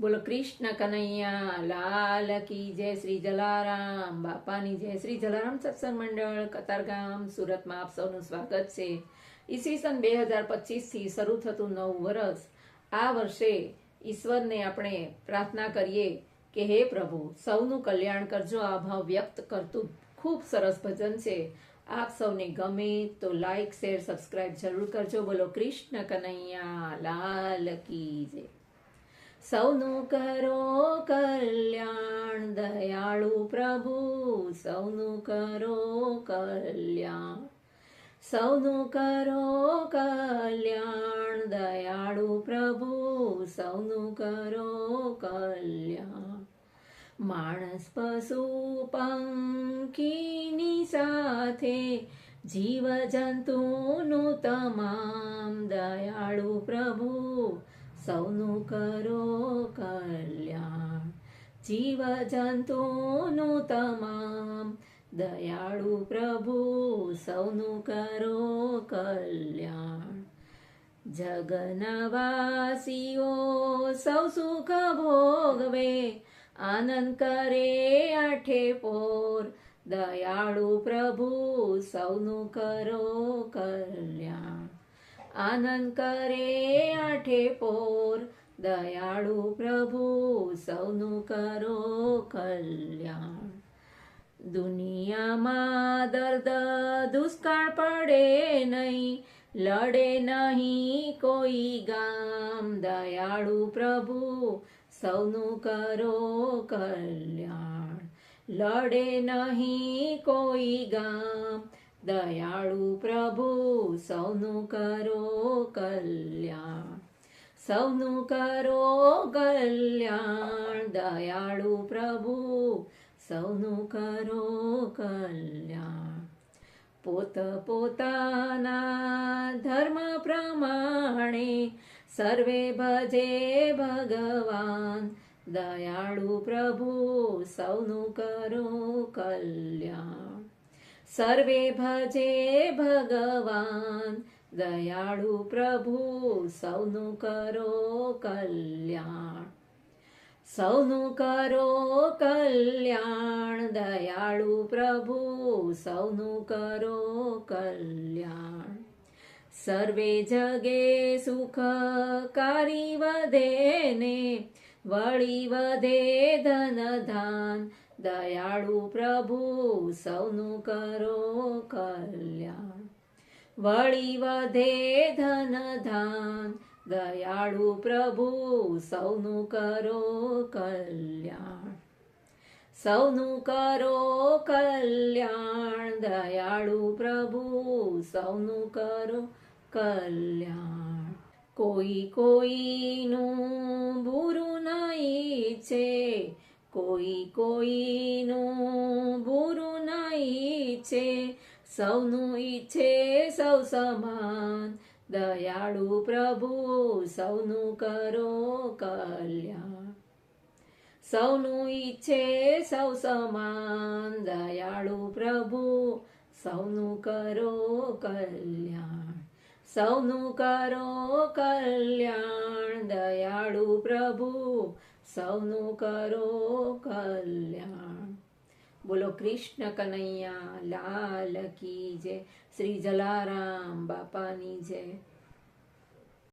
બોલો, કૃષ્ણ કનૈયા, લાલ કી જય શ્રી જલારામ, બાપાની જય શ્રી જલારામ સત્સંગ મંડળ, કતારગામ, સુરતમાં આપ સૌનું સ્વાગત છે. ઈસવીસન બે હજાર પચીસથી શરૂ થતું નવું વર્ષ આ વર્ષે ઈશ્વરને આપણે પ્રાર્થના કરીએ કે હે પ્રભુ, સૌનું કલ્યાણ કરજો. આ ભાવ વ્યક્ત કરતું ખૂબ સરસ ભજન છે. આપ સૌને ગમે તો લાઈક શેર સબસ્ક્રાઈબ જરૂર કરજો. બોલો, કૃષ્ણ કનૈયા, લાલ કી જય. સૌનું કરો કલ્યાણ, દયાળુ પ્રભુ, સૌનું કરો કલ્યાણ. સૌનું કરો કલ્યાણ, દયાળુ પ્રભુ, સૌનું કરો કલ્યાણ. માણસ, પશુ, પંખીની સાથે જીવ જંતુનું તમામ દયાળુ પ્રભુ સૌનું કરો કલ્યાણ. જીવ જંતુનું તમામ. દયાળુ પ્રભુ, સૌનું કરો કલ્યાણ. જગનવાસીઓ, સૌ સુખ ભોગવે. આનંદ કરે આઠે પોર. દયાળુ પ્રભુ, સૌનું કરો કલ્યાણ. આનંદ કરે આઠે પોર. દયાળુ પ્રભુ સૌનું કરો કલ્યાણ. દુનિયામાં દર્દ દુષ્કાળ પડે નહીં, લડે નહીં કોઈ ગામ. દયાળુ પ્રભુ સૌનું કરો કલ્યાણ. લડે નહીં કોઈ ગામ. દયાળુ પ્રભુ, સૌનું કરો કલ્યાણ. સૌનું કરો કલ્યાણ, દયાળુ પ્રભુ, સૌનું કરો કલ્યાણ. પોત પોતાના ધર્મ પ્રમાણે સર્વે ભજે ભગવાન. દયાળુ પ્રભુ, સૌનું કરો કલ્યાણ. સર્વે ભજે ભગવાન દયાળુ પ્રભુ સૌનું કરો કલ્યાણ સૌનું કરો કલ્યાણ દયાળુ પ્રભુ સૌનું કરો કલ્યાણ સર્વે જગે સુખકારી વધે ને વળી વધે ધન ધાન દયાળુ પ્રભુ, સૌનું કરો કલ્યાણ. વળી વધે ધન ધાન, દયાળુ પ્રભુ, સૌનું કરો કલ્યાણ. સૌનું કરો કલ્યાણ, દયાળુ પ્રભુ, સૌનું કરો કલ્યાણ. કોઈ કોઈનું બુરું નહીં છે કોઈ કોઈનું બુરું નહીં છે સૌનું ઈચ્છે સૌ સમાન. દયાળુ પ્રભુ, સૌનું કરો કલ્યાણ. સૌનું ઈચ્છે સૌ સમાન. દયાળુ પ્રભુ, સૌનું કરો કલ્યાણ. સૌનું કરો કલ્યાણ. દયાળુ પ્રભુ સૌનું કરો કલ્યાણ. બોલો કૃષ્ણ કનૈયા લાલ કી જય. શ્રી જલારામ બાપાની જય.